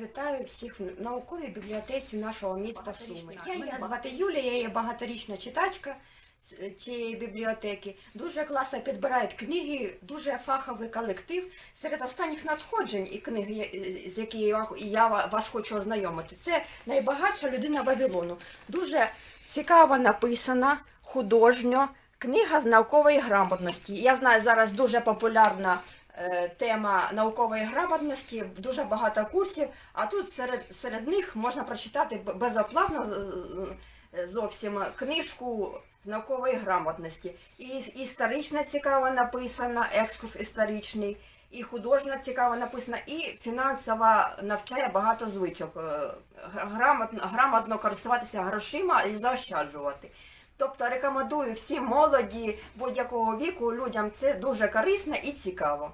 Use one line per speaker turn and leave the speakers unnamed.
Вітаю всіх в науковій бібліотеці нашого міста Суми. Я її звати Юлія, я є багаторічна читачка цієї бібліотеки. Дуже класно підбирають книги, дуже фаховий колектив. Серед останніх надходжень і книги, з якими я ва- я ва- вас хочу ознайомити, це найбагатша людина Вавилону. Дуже цікаво написана, художньо, книга з наукової грамотності. Я знаю, зараз дуже популярна е, тема наукової грамотності, дуже багато курсів, а тут серед, серед них можна прочитати безоплатно е, е, зовсім книжку з наукової грамотності. І іс- історично цікаво написана, екскурс історичний, і художньо цікаво написана, і фінансово навчає багато звичок. е, Грамотно, грамотно користуватися грошима і заощаджувати. Тобто рекомендую всім молоді будь-якого віку людям це дуже корисно і цікаво.